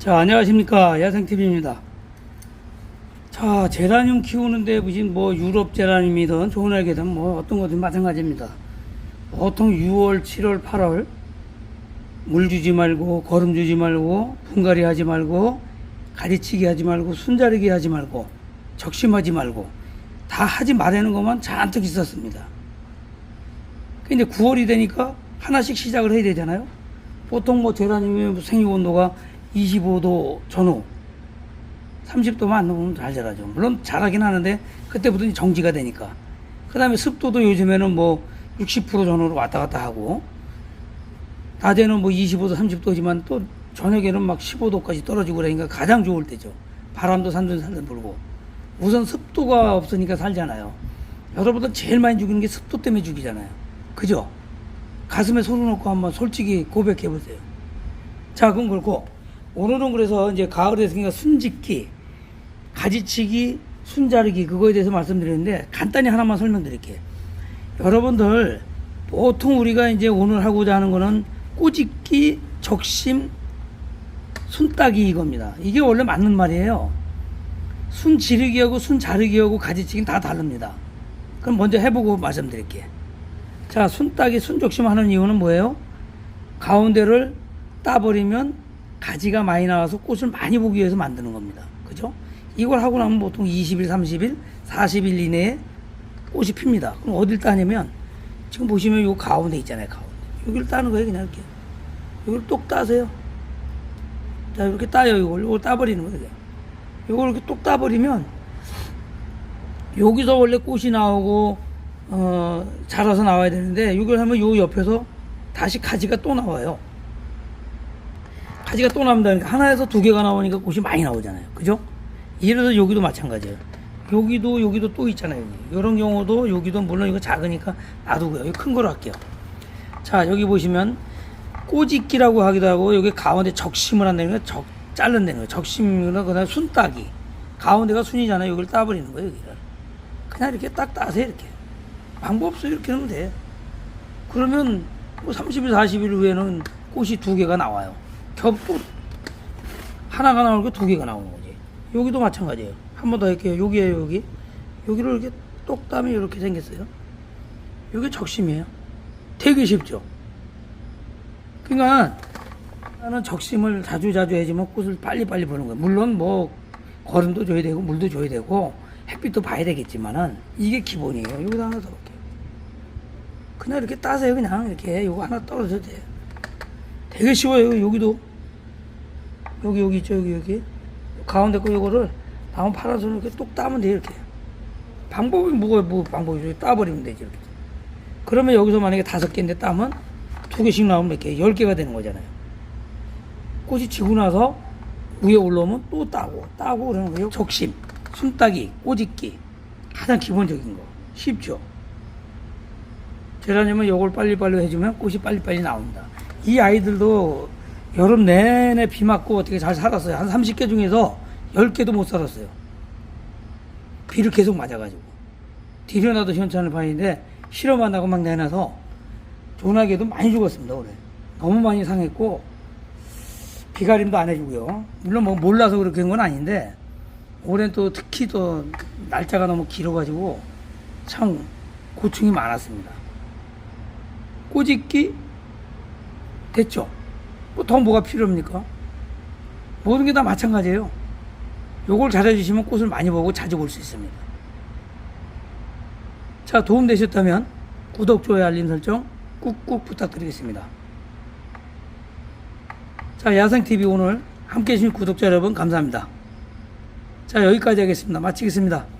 자, 안녕하십니까. 야생TV입니다. 자, 제라늄 키우는데 무슨 뭐 유럽 제라늄이든 좋은 알게든 뭐 어떤 거든 마찬가지입니다. 보통 6월, 7월, 8월 물 주지 말고, 거름 주지 말고, 분갈이 하지 말고, 가지치기 하지 말고, 순자르기 하지 말고, 적심하지 말고, 다 하지 말라는 것만 잔뜩 있었습니다. 근데 9월이 되니까 하나씩 시작을 해야 되잖아요. 보통 뭐 제라늄의 생육 온도가 25도 전후 30도만 안 넘으면 잘 자라죠. 물론 자라긴 하는데 그때부터 정지가 되니까. 그 다음에 습도도 요즘에는 뭐 60% 전후로 왔다 갔다 하고 낮에는 뭐 25도 30도지만 또 저녁에는 막 15도까지 떨어지고 그러니까 가장 좋을 때죠. 바람도 산들산들 불고 우선 습도가 없으니까 살잖아요. 여러분들 제일 많이 죽이는 게 습도 때문에 죽이잖아요. 그죠? 가슴에 손을 놓고 한번 솔직히 고백해 보세요. 자, 그건 그렇고 오늘은 그래서 이제 가을에 있으니까 순짓기, 가지치기, 순자르기 그거에 대해서 말씀드리는데 간단히 하나만 설명드릴게요. 여러분들 보통 우리가 이제 오늘 하고자 하는 거는 꼬집기, 적심, 순따기 이겁니다. 이게 원래 맞는 말이에요. 순 지르기하고 순 자르기하고 가지치기는 다 다릅니다. 그럼 먼저 해보고 말씀드릴게요. 자, 순 따기, 순 적심 하는 이유는 뭐예요? 가운데를 따버리면 가지가 많이 나와서 꽃을 많이 보기 위해서 만드는 겁니다. 그죠? 이걸 하고 나면 보통 20일, 30일, 40일 이내에 꽃이 핍니다. 그럼 어딜 따냐면 지금 보시면 요 가운데 있잖아요. 가운데. 여기를 따는 거예요. 그냥 이렇게. 여기를 똑 따세요. 자, 이렇게 따요. 이걸. 이걸 따버리는 거예요. 이걸 이렇게 똑 따버리면 여기서 원래 꽃이 나오고 어, 자라서 나와야 되는데 이걸 하면 요 옆에서 다시 가지가 또 나와요. 가지가 또 나옵니다. 그러니까 하나에서 두 개가 나오니까 꽃이 많이 나오잖아요. 그죠? 이래서 여기도 마찬가지예요. 여기도 여기도 또 있잖아요. 이런 경우도 여기도 물론 이거 작으니까 놔두고요. 이거 큰 거로 할게요. 자 여기 보시면 꼬집기라고 하기도 하고 여기 가운데 적심을 한다는 거 적, 자른다는 거예요. 적심이나 그다음 순따기. 가운데가 순이잖아요. 여기를 따버리는 거예요. 여기를. 그냥 이렇게 딱 따세요. 이렇게. 방법 없어요. 이렇게 하면 돼. 그러면 뭐 30일, 40일 후에는 꽃이 두 개가 나와요. 겹꽃. 하나가 나오고 두 개가 나오는 거지. 여기도 마찬가지예요. 한 번 더 할게요. 여기에요, 여기. 여기를 이렇게 똑 따면 이렇게 생겼어요. 이게 적심이에요. 되게 쉽죠? 그러니까 나는 적심을 자주 자주 해주면 꽃을 빨리빨리 보는 거예요. 물론 뭐 거름도 줘야 되고 물도 줘야 되고 햇빛도 봐야 되겠지만은 이게 기본이에요. 여기다 하나 더 볼게요. 그냥 이렇게 따세요. 그냥 이렇게 요거 하나 떨어져도 돼요. 되게 쉬워요. 여기도 여기 여기 있죠. 여기 여기 가운데 거 요거를 나무 팔아서 이렇게 똑 따면 돼요. 이렇게 방법이 뭐가 뭐 방법이 죠 따버리면 되지 이렇게. 그러면 여기서 만약에 다섯 개인데 따면 두 개씩 나오면 이렇게 열 개가 되는 거잖아요. 꽃이 지고 나서 위에 올라오면 또 따고 따고 그러는 거예요. 적심, 순따기, 꼬집기 가장 기본적인 거 쉽죠. 제라늄은 요걸 빨리빨리 해주면 꽃이 빨리빨리 나옵니다. 이 아이들도 여름 내내 비 맞고 어떻게 잘 살았어요. 한 30개 중에서 10개도 못 살았어요. 비를 계속 맞아가지고. 디려나도 현찬을 파인데 실험안 하고 막 내놔서 조나게도 많이 죽었습니다, 올해. 너무 많이 상했고, 비가림도 안 해주고요. 물론 뭐 몰라서 그렇게 한 건 아닌데, 올해는 또 특히 또 날짜가 너무 길어가지고 참 고충이 많았습니다. 꼬집기 됐죠? 뭐더 뭐가 필요합니까? 모든 게 다 마찬가지예요. 요걸 잘해주시면 꽃을 많이 보고 자주 볼 수 있습니다. 자, 도움되셨다면 구독, 좋아요, 알림 설정 꾹꾹 부탁드리겠습니다. 자, 야생TV 오늘 함께 해주신 구독자 여러분 감사합니다. 자, 여기까지 하겠습니다. 마치겠습니다.